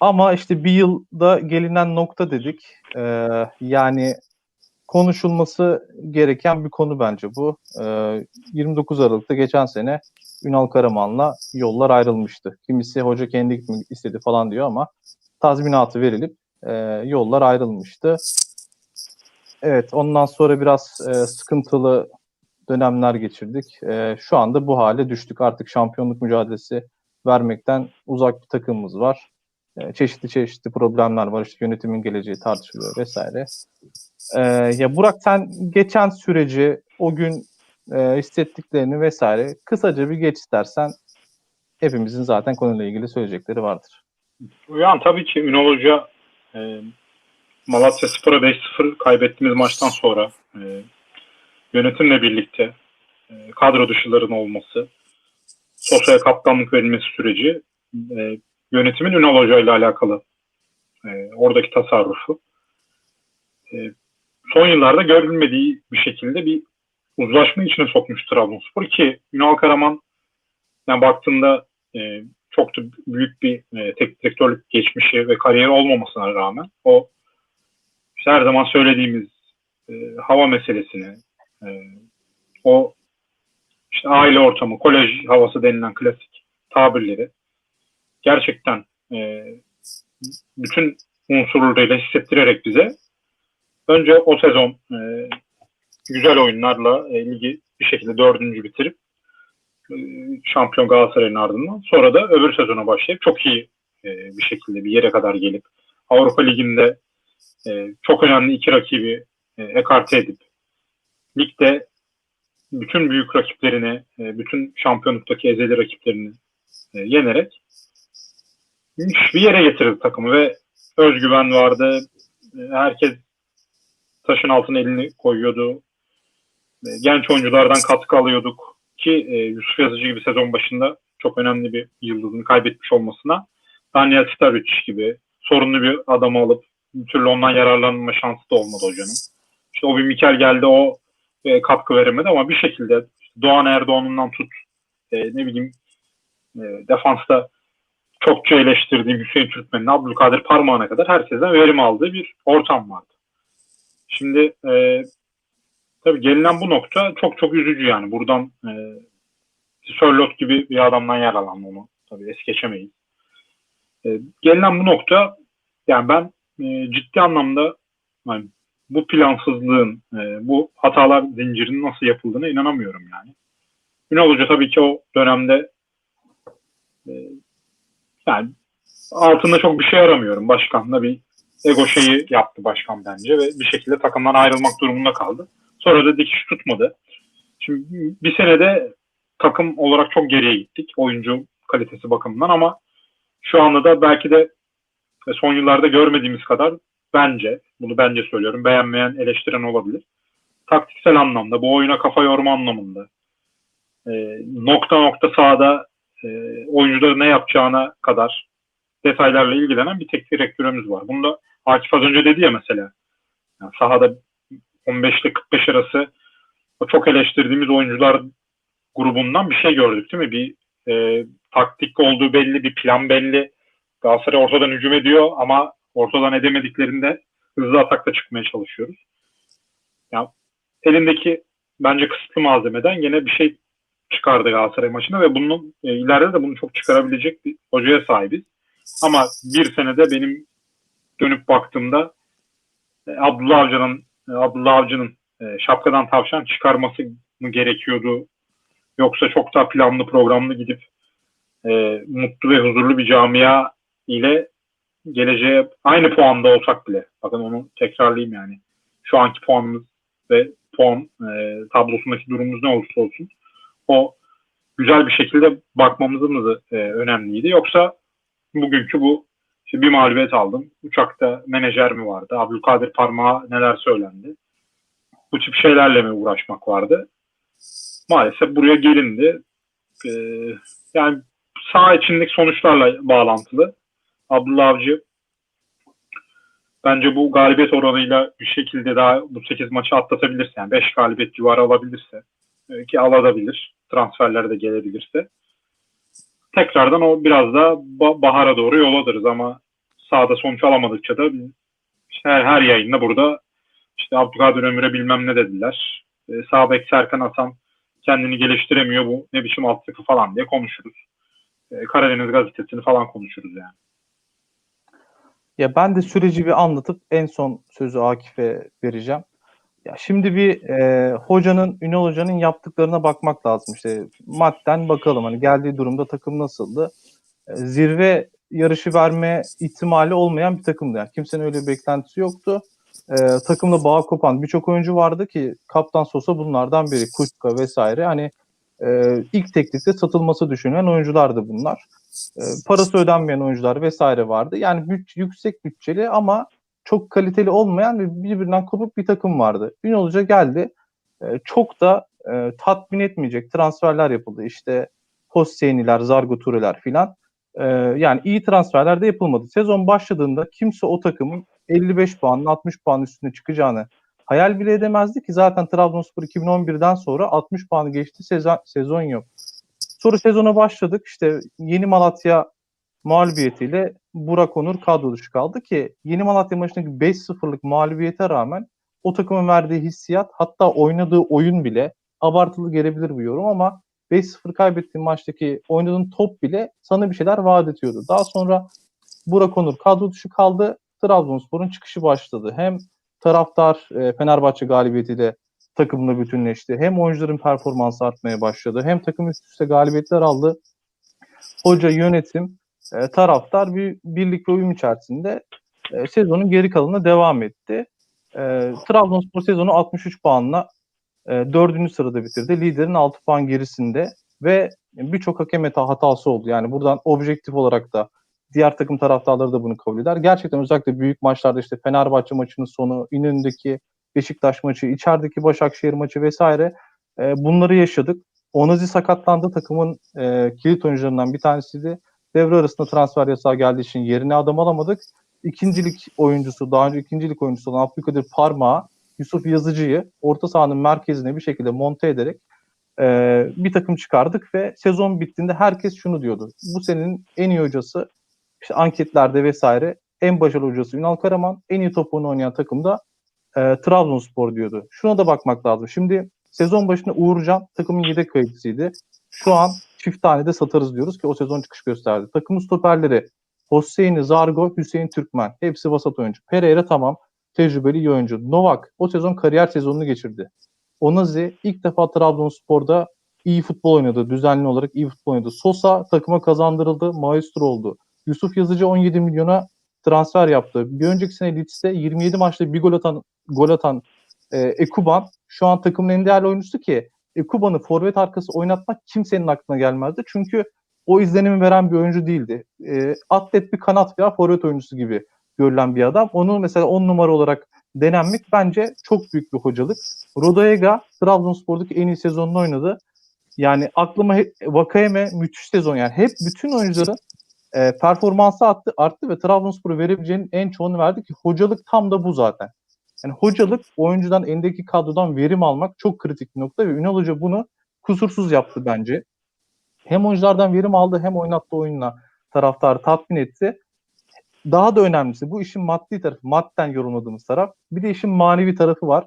Ama işte bir yılda gelinen nokta dedik. Ee, yani konuşulması gereken bir konu bence bu. Ee, 29 Aralık'ta geçen sene Ünal Karaman'la yollar ayrılmıştı. Kimisi hoca kendi gitmek istedi falan diyor ama tazminatı verilip e, yollar ayrılmıştı. Evet ondan sonra biraz e, sıkıntılı dönemler geçirdik. E, şu anda bu hale düştük. Artık şampiyonluk mücadelesi vermekten uzak bir takımımız var. E, çeşitli çeşitli problemler var. İşte yönetimin geleceği tartışılıyor vesaire. E, ya Burak sen geçen süreci o gün e, hissettiklerini vesaire kısaca bir geç istersen hepimizin zaten konuyla ilgili söyleyecekleri vardır. Uyan tabii ki Ünal Hoca e, Malatya Spor'a 5-0 kaybettiğimiz maçtan sonra e, yönetimle birlikte e, kadro dışıların olması, sosyal kaptanlık verilmesi süreci e, yönetimin Ünal Hoca ile alakalı e, oradaki tasarrufu. E, son yıllarda görülmediği bir şekilde bir uzlaşma içine sokmuş Trabzonspor ki Ünal Karaman yani baktığında e, çok da büyük bir e, tek direktörlük geçmişi ve kariyeri olmamasına rağmen o işte her zaman söylediğimiz e, hava meselesini e, o işte aile ortamı, kolej havası denilen klasik tabirleri gerçekten e, bütün unsurlarıyla hissettirerek bize önce o sezon e, güzel oyunlarla e, ligi bir şekilde dördüncü bitirip e, şampiyon Galatasaray'ın ardından sonra da öbür sezona başlayıp çok iyi e, bir şekilde bir yere kadar gelip Avrupa Ligi'nde e, çok önemli iki rakibi e, ekarte edip ligde bütün büyük rakiplerini, e, bütün şampiyonluktaki ezeli rakiplerini e, yenerek bir yere getirdi takımı ve özgüven vardı. Herkes taşın altına elini koyuyordu. Genç oyunculardan katkı alıyorduk ki e, Yusuf Yazıcı gibi sezon başında çok önemli bir yıldızını kaybetmiş olmasına Daniel Sturridge gibi sorunlu bir adamı alıp bir türlü ondan yararlanma şansı da olmadı hocanın. İşte o bir Mikel geldi o e, katkı veremedi ama bir şekilde Doğan Erdoğan'ından tut e, ne bileyim e, defansta çokça eleştirdiğim Hüseyin Türkmen'in Abdülkadir Parmağan'a kadar herkesten verim aldığı bir ortam vardı. Şimdi e, tabii gelinen bu nokta çok çok üzücü yani. Buradan e, Sörlot gibi bir adamdan yer onu tabii es geçemeyiz. E, gelinen bu nokta yani ben e, ciddi anlamda yani bu plansızlığın, e, bu hatalar zincirinin nasıl yapıldığına inanamıyorum yani. Ünal Hoca tabii ki o dönemde yani altında çok bir şey aramıyorum. Başkanla bir ego şeyi yaptı başkan bence ve bir şekilde takımdan ayrılmak durumunda kaldı. Sonra da dikiş tutmadı. Şimdi bir senede takım olarak çok geriye gittik oyuncu kalitesi bakımından ama şu anda da belki de son yıllarda görmediğimiz kadar bence, bunu bence söylüyorum, beğenmeyen, eleştiren olabilir. Taktiksel anlamda, bu oyuna kafa yorma anlamında, e, nokta nokta sahada e, oyuncuların ne yapacağına kadar detaylarla ilgilenen bir teknik direktörümüz var. Bunu da Akif az önce dedi ya mesela. Yani sahada 15 ile 45 arası o çok eleştirdiğimiz oyuncular grubundan bir şey gördük değil mi? Bir e, taktik olduğu belli, bir plan belli. Galatasaray ortadan hücum ediyor ama ortadan edemediklerinde hızlı atakla çıkmaya çalışıyoruz. Ya elindeki bence kısıtlı malzemeden yine bir şey çıkardı Galatasaray maçına ve bunun e, ileride de bunu çok çıkarabilecek bir hocaya sahibiz. Ama bir senede benim dönüp baktığımda e, Abdullah Avcı'nın e, Abdullah Avcı'nın e, şapkadan tavşan çıkarması mı gerekiyordu? Yoksa çok daha planlı programlı gidip e, mutlu ve huzurlu bir camia ile geleceğe aynı puanda olsak bile bakın onu tekrarlayayım yani şu anki puanımız ve puan e, tablosundaki durumumuz ne olursa olsun o güzel bir şekilde bakmamız e, önemliydi. Yoksa bugünkü bu işte bir mağlubiyet aldım. Uçakta menajer mi vardı? Abdülkadir Parmağı neler söylendi? Bu tip şeylerle mi uğraşmak vardı? Maalesef buraya gelindi. Ee, yani sağ içindeki sonuçlarla bağlantılı. Abdullah Avcı bence bu galibiyet oranıyla bir şekilde daha bu 8 maçı atlatabilirse yani 5 galibiyet civarı alabilirse ki alabilir transferler de gelebilirse tekrardan o biraz da bahara doğru yol alırız ama sahada sonuç alamadıkça da işte her, her yayında burada işte Abdülkadir Ömür'e bilmem ne dediler. E, sağ bek Serkan Atan kendini geliştiremiyor bu ne biçim altyapı falan diye konuşuruz. E, Karadeniz gazetesini falan konuşuruz yani. Ya ben de süreci bir anlatıp en son sözü Akif'e vereceğim. Ya şimdi bir e, hocanın, Ünal Hoca'nın yaptıklarına bakmak lazım. İşte madden bakalım hani geldiği durumda takım nasıldı? E, zirve yarışı verme ihtimali olmayan bir takımdı. Yani kimsenin öyle bir beklentisi yoktu. E, takımla bağ kopan birçok oyuncu vardı ki Kaptan Sosa bunlardan biri. Kutka vesaire. Hani e, ilk teklifte satılması düşünülen oyunculardı bunlar. E, parası ödenmeyen oyuncular vesaire vardı. Yani büt- yüksek bütçeli ama çok kaliteli olmayan ve birbirinden kopuk bir takım vardı. Ünal Hoca geldi. E, çok da e, tatmin etmeyecek transferler yapıldı. İşte Hosseini'ler, Zargo Ture'ler filan. E, yani iyi transferler de yapılmadı. Sezon başladığında kimse o takımın 55 puanın 60 puan üstüne çıkacağını hayal bile edemezdi ki zaten Trabzonspor 2011'den sonra 60 puanı geçti sezon, sezon yok. Sonra sezona başladık. İşte Yeni Malatya mağlubiyetiyle Burak Onur kadro dışı kaldı ki Yeni Malatya maçındaki 5-0'lık mağlubiyete rağmen o takımın verdiği hissiyat hatta oynadığı oyun bile abartılı gelebilir bu yorum ama 5-0 kaybettiğin maçtaki oynadığın top bile sana bir şeyler vaat ediyordu. Daha sonra Burak Onur kadro dışı kaldı. Trabzonspor'un çıkışı başladı. Hem taraftar e, Fenerbahçe galibiyetiyle takımla bütünleşti. Hem oyuncuların performansı artmaya başladı. Hem takım üst üste galibiyetler aldı. Hoca, yönetim, e, taraftar bir birlik ve uyum içerisinde e, sezonun geri kalanına devam etti. E, Trabzonspor sezonu 63 puanla e, dördüncü sırada bitirdi. Liderin 6 puan gerisinde ve birçok hakem hata- hatası oldu. Yani buradan objektif olarak da diğer takım taraftarları da bunu kabul eder. Gerçekten özellikle büyük maçlarda işte Fenerbahçe maçının sonu, İnönü'ndeki Beşiktaş maçı, içerideki Başakşehir maçı vesaire e, bunları yaşadık. Onazi sakatlandı. Takımın e, kilit oyuncularından bir tanesiydi. Devre arasında transfer yasağı geldiği için yerine adam alamadık. İkincilik oyuncusu, daha önce ikincilik oyuncusu olan Abdülkadir Parmağı, Yusuf Yazıcı'yı orta sahanın merkezine bir şekilde monte ederek e, bir takım çıkardık ve sezon bittiğinde herkes şunu diyordu. Bu senin en iyi hocası işte anketlerde vesaire en başarılı hocası Ünal Karaman, en iyi topunu oynayan takım da e, Trabzonspor diyordu. Şuna da bakmak lazım. Şimdi sezon başında Uğurcan takımın yedek kayıcısıydı. Şu an çift tane de satarız diyoruz ki o sezon çıkış gösterdi. Takımın stoperleri Hosseini, Zargo, Hüseyin Türkmen. Hepsi vasat oyuncu. Pereira tamam. Tecrübeli iyi oyuncu. Novak o sezon kariyer sezonunu geçirdi. Onazi ilk defa Trabzonspor'da iyi futbol oynadı. Düzenli olarak iyi futbol oynadı. Sosa takıma kazandırıldı. Maestro oldu. Yusuf Yazıcı 17 milyona transfer yaptı. Bir önceki sene Leeds'te 27 maçta bir gol atan gol atan e, Ekuban şu an takımın en değerli oyuncusu ki Ekuban'ı forvet arkası oynatmak kimsenin aklına gelmezdi. Çünkü o izlenimi veren bir oyuncu değildi. E, atlet bir kanat veya forvet oyuncusu gibi görülen bir adam. Onu mesela 10 numara olarak denenmek bence çok büyük bir hocalık. Rodoega Trabzonspor'daki en iyi sezonunu oynadı. Yani aklıma hep Vakayeme müthiş sezon yani hep bütün oyuncuların e, performansı arttı, arttı ve Trabzonspor'u verebileceğinin en çoğunu verdi ki hocalık tam da bu zaten. Yani hocalık oyuncudan endeki kadrodan verim almak çok kritik bir nokta ve Ünal Hoca bunu kusursuz yaptı bence. Hem oyunculardan verim aldı hem oynattığı oyunla taraftarı tatmin etti. Daha da önemlisi bu işin maddi tarafı, madden yorumladığımız taraf. Bir de işin manevi tarafı var.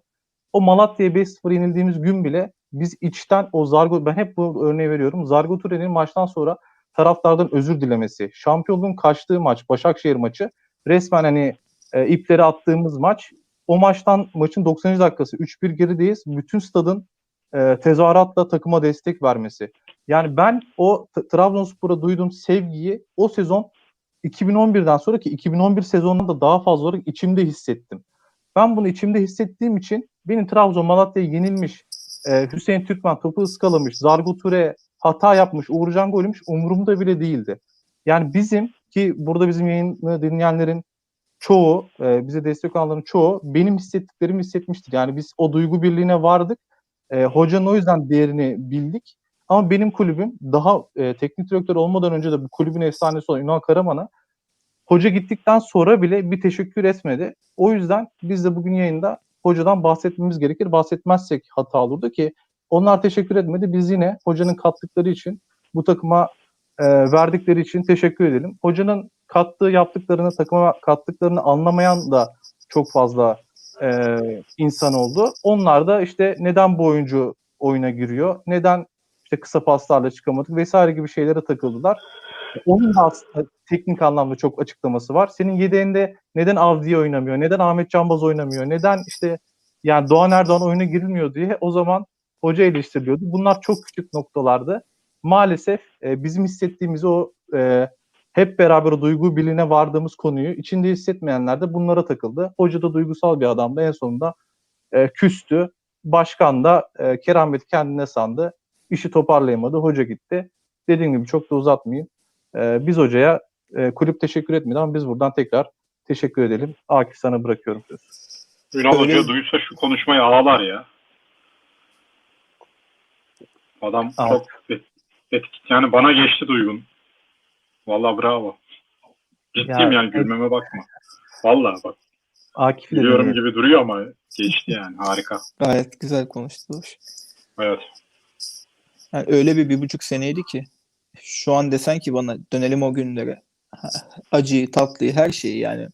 O Malatya'ya 5-0 yenildiğimiz gün bile biz içten o Zargo, ben hep bu örneği veriyorum. Zargo Ture'nin maçtan sonra taraftardan özür dilemesi, şampiyonluğun kaçtığı maç, Başakşehir maçı resmen hani e, ipleri attığımız maç. O maçtan maçın 90. dakikası 3-1 gerideyiz. Bütün stadın e, tezahüratla takıma destek vermesi. Yani ben o Trabzonspor'a duyduğum sevgiyi o sezon 2011'den sonraki 2011 sezonunda daha fazla olarak içimde hissettim. Ben bunu içimde hissettiğim için benim Trabzon Malatya'ya yenilmiş, e, Hüseyin Türkmen topu ıskalamış, Zargo Ture hata yapmış, Uğurcan golümüş umurumda bile değildi. Yani bizim ki burada bizim yayını dinleyenlerin çoğu, e, bize destek olanların çoğu benim hissettiklerimi hissetmiştir. Yani biz o duygu birliğine vardık. E, hocanın o yüzden değerini bildik. Ama benim kulübüm daha e, teknik direktör olmadan önce de bu kulübün efsanesi olan Ünal Karaman'a hoca gittikten sonra bile bir teşekkür etmedi. O yüzden biz de bugün yayında hocadan bahsetmemiz gerekir. Bahsetmezsek hata olurdu ki onlar teşekkür etmedi. Biz yine hocanın kattıkları için bu takıma e, verdikleri için teşekkür edelim. Hocanın kattığı yaptıklarını, takıma kattıklarını anlamayan da çok fazla e, insan oldu. Onlar da işte neden bu oyuncu oyuna giriyor, neden işte kısa paslarla çıkamadık vesaire gibi şeylere takıldılar. Onun da aslında teknik anlamda çok açıklaması var. Senin yedeğinde neden Avdiye oynamıyor, neden Ahmet Canbaz oynamıyor, neden işte yani Doğan Erdoğan oyuna girilmiyor diye o zaman hoca eleştiriliyordu. Bunlar çok küçük noktalardı. Maalesef e, bizim hissettiğimiz o e, hep beraber o duygu birliğine vardığımız konuyu içinde hissetmeyenler de bunlara takıldı. Hoca da duygusal bir adamdı. En sonunda e, küstü. Başkan da e, keramet kendine sandı. İşi toparlayamadı. Hoca gitti. Dediğim gibi çok da uzatmayayım. E, biz hocaya e, kulüp teşekkür etmedi ama biz buradan tekrar teşekkür edelim. Akif sana bırakıyorum sözü. Ünal Hoca duysa şu konuşmayı ağlar ya. Adam Evet. çok et, etki- yani bana geçti duygun. Vallahi bravo. Ciddiyim Ya, yani gülmeme bakma. Vallahi bak Akif'i de biliyorum gibi duruyor ama geçti yani harika. Gayet güzel konuştu. Evet. Yani öyle bir bir buçuk seneydi ki şu an desen ki bana dönelim o günlere. Acıyı, tatlıyı, her şeyi yani.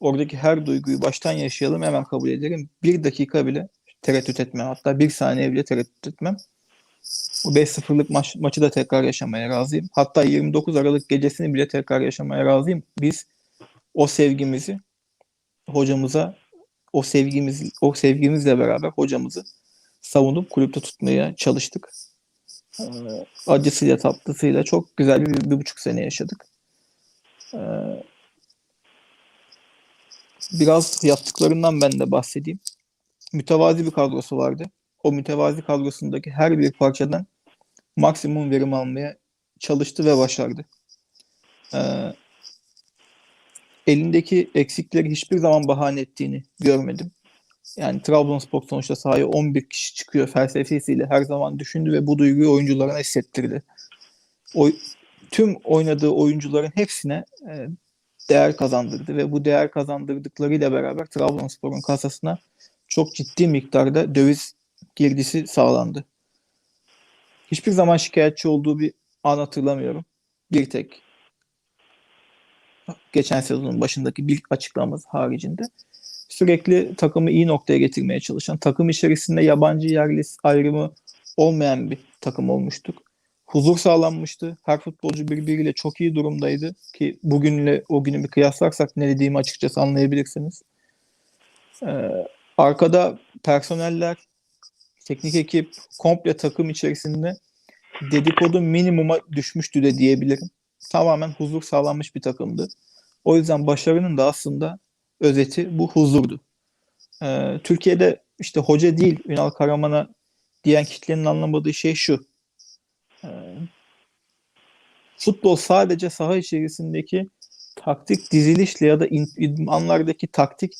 Oradaki her duyguyu baştan yaşayalım hemen kabul ederim. Bir dakika bile tereddüt etmem. Hatta bir saniye bile tereddüt etmem. Bu 5-0'lık maç, maçı da tekrar yaşamaya razıyım. Hatta 29 Aralık gecesini bile tekrar yaşamaya razıyım. Biz o sevgimizi hocamıza o sevgimiz o sevgimizle beraber hocamızı savunup kulüpte tutmaya çalıştık. Ee, acısıyla tatlısıyla çok güzel bir, bir buçuk sene yaşadık. Ee, biraz yaptıklarından ben de bahsedeyim. Mütevazi bir kadrosu vardı. O mütevazi kadrosundaki her bir parçadan maksimum verim almaya çalıştı ve başardı. Ee, elindeki eksikleri hiçbir zaman bahane ettiğini görmedim. Yani Trabzonspor sonuçta sahaya 11 kişi çıkıyor felsefesiyle her zaman düşündü ve bu duyguyu oyuncularına hissettirdi. O, tüm oynadığı oyuncuların hepsine e, değer kazandırdı ve bu değer kazandırdıklarıyla beraber Trabzonspor'un kasasına çok ciddi miktarda döviz girdisi sağlandı. Hiçbir zaman şikayetçi olduğu bir an hatırlamıyorum. Bir tek geçen sezonun başındaki bir açıklaması haricinde sürekli takımı iyi noktaya getirmeye çalışan, takım içerisinde yabancı yerli ayrımı olmayan bir takım olmuştuk. Huzur sağlanmıştı. Her futbolcu birbiriyle çok iyi durumdaydı ki bugünle o günü bir kıyaslarsak ne dediğimi açıkçası anlayabilirsiniz. Ee, arkada personeller, teknik ekip, komple takım içerisinde dedikodu minimuma düşmüştü de diyebilirim. Tamamen huzur sağlanmış bir takımdı. O yüzden başarının da aslında özeti bu huzurdu. Ee, Türkiye'de işte hoca değil Ünal Karaman'a diyen kitlenin anlamadığı şey şu. Ee, futbol sadece saha içerisindeki taktik dizilişle ya da idmanlardaki taktik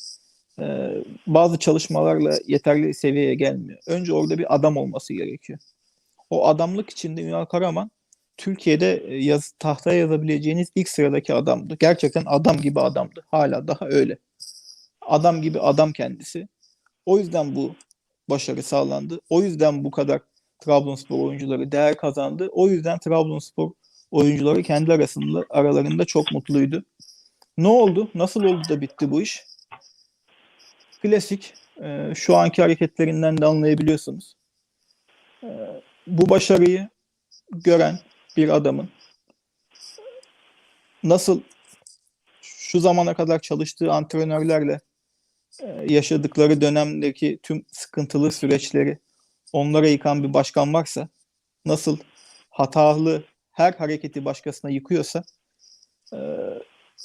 e, bazı çalışmalarla yeterli seviyeye gelmiyor. Önce orada bir adam olması gerekiyor. O adamlık içinde Ünal Karaman Türkiye'de e, yaz, tahtaya yazabileceğiniz ilk sıradaki adamdı. Gerçekten adam gibi adamdı. Hala daha öyle. Adam gibi adam kendisi. O yüzden bu başarı sağlandı. O yüzden bu kadar Trabzonspor oyuncuları değer kazandı. O yüzden Trabzonspor oyuncuları kendi arasında aralarında çok mutluydu. Ne oldu? Nasıl oldu da bitti bu iş? Klasik. e, şu anki hareketlerinden de anlayabiliyorsunuz. E, bu başarıyı gören bir adamın nasıl şu zamana kadar çalıştığı antrenörlerle e, yaşadıkları dönemdeki tüm sıkıntılı süreçleri onlara yıkan bir başkan varsa nasıl hatalı her hareketi başkasına yıkıyorsa e,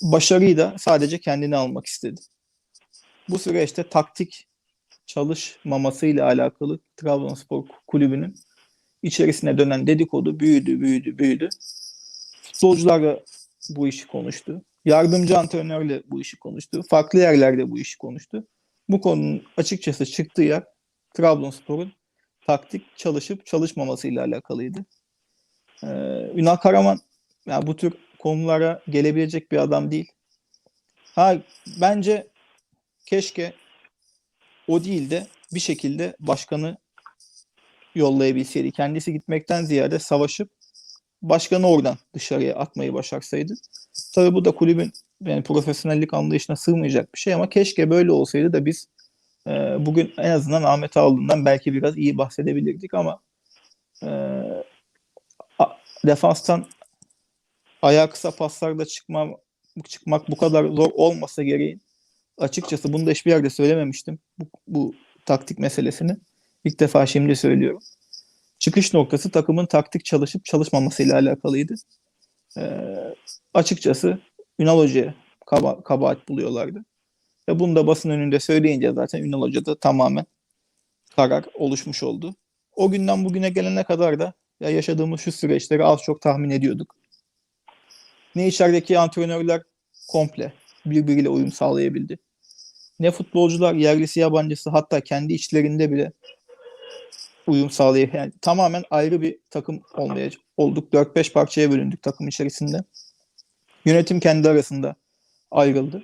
başarıyı da sadece kendine almak istedi. Bu süreçte taktik çalışmamasıyla alakalı Trabzonspor kulübünün içerisine dönen dedikodu büyüdü, büyüdü, büyüdü. Futbolcular bu işi konuştu. Yardımcı antrenörle bu işi konuştu. Farklı yerlerde bu işi konuştu. Bu konunun açıkçası çıktığı yer Trabzonspor'un taktik çalışıp çalışmamasıyla alakalıydı. Ee, Ünal Karaman yani bu tür konulara gelebilecek bir adam değil. Ha bence keşke o değil de bir şekilde başkanı yollayabilseydi. Kendisi gitmekten ziyade savaşıp başkanı oradan dışarıya atmayı başarsaydı. Tabii bu da kulübün yani profesyonellik anlayışına sığmayacak bir şey ama keşke böyle olsaydı da biz e, bugün en azından Ahmet Ağol'undan belki biraz iyi bahsedebilirdik ama e, a- defanstan ayağı kısa paslarda çıkma, çıkmak bu kadar zor olmasa gereği açıkçası bunu da hiçbir yerde söylememiştim bu, bu taktik meselesini. İlk defa şimdi söylüyorum. Çıkış noktası takımın taktik çalışıp çalışmamasıyla alakalıydı. Ee, açıkçası Ünal Hoca'ya kaba, kabahat buluyorlardı. Ve bunu da basın önünde söyleyince zaten Ünal Hoca'da tamamen karar oluşmuş oldu. O günden bugüne gelene kadar da ya yaşadığımız şu süreçleri az çok tahmin ediyorduk. Ne içerideki antrenörler komple birbiriyle uyum sağlayabildi. Ne futbolcular yerlisi yabancısı hatta kendi içlerinde bile uyum sağlayıp yani tamamen ayrı bir takım olmaya olduk. 4-5 parçaya bölündük takım içerisinde. Yönetim kendi arasında ayrıldı.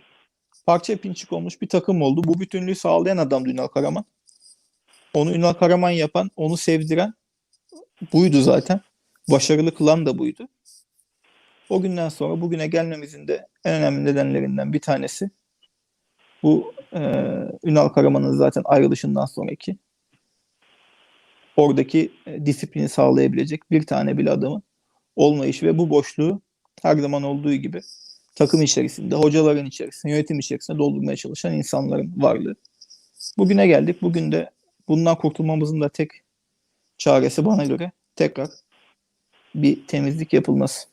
Parça pinçik olmuş bir takım oldu. Bu bütünlüğü sağlayan adam Ünal Karaman. Onu Ünal Karaman yapan, onu sevdiren buydu zaten. Başarılı kılan da buydu. O günden sonra bugüne gelmemizin de en önemli nedenlerinden bir tanesi bu e, Ünal Karaman'ın zaten ayrılışından sonraki oradaki e, disiplini sağlayabilecek bir tane bile adamın olmayışı ve bu boşluğu her zaman olduğu gibi takım içerisinde, hocaların içerisinde, yönetim içerisinde doldurmaya çalışan insanların varlığı. Bugüne geldik. Bugün de bundan kurtulmamızın da tek çaresi bana göre tekrar bir temizlik yapılması.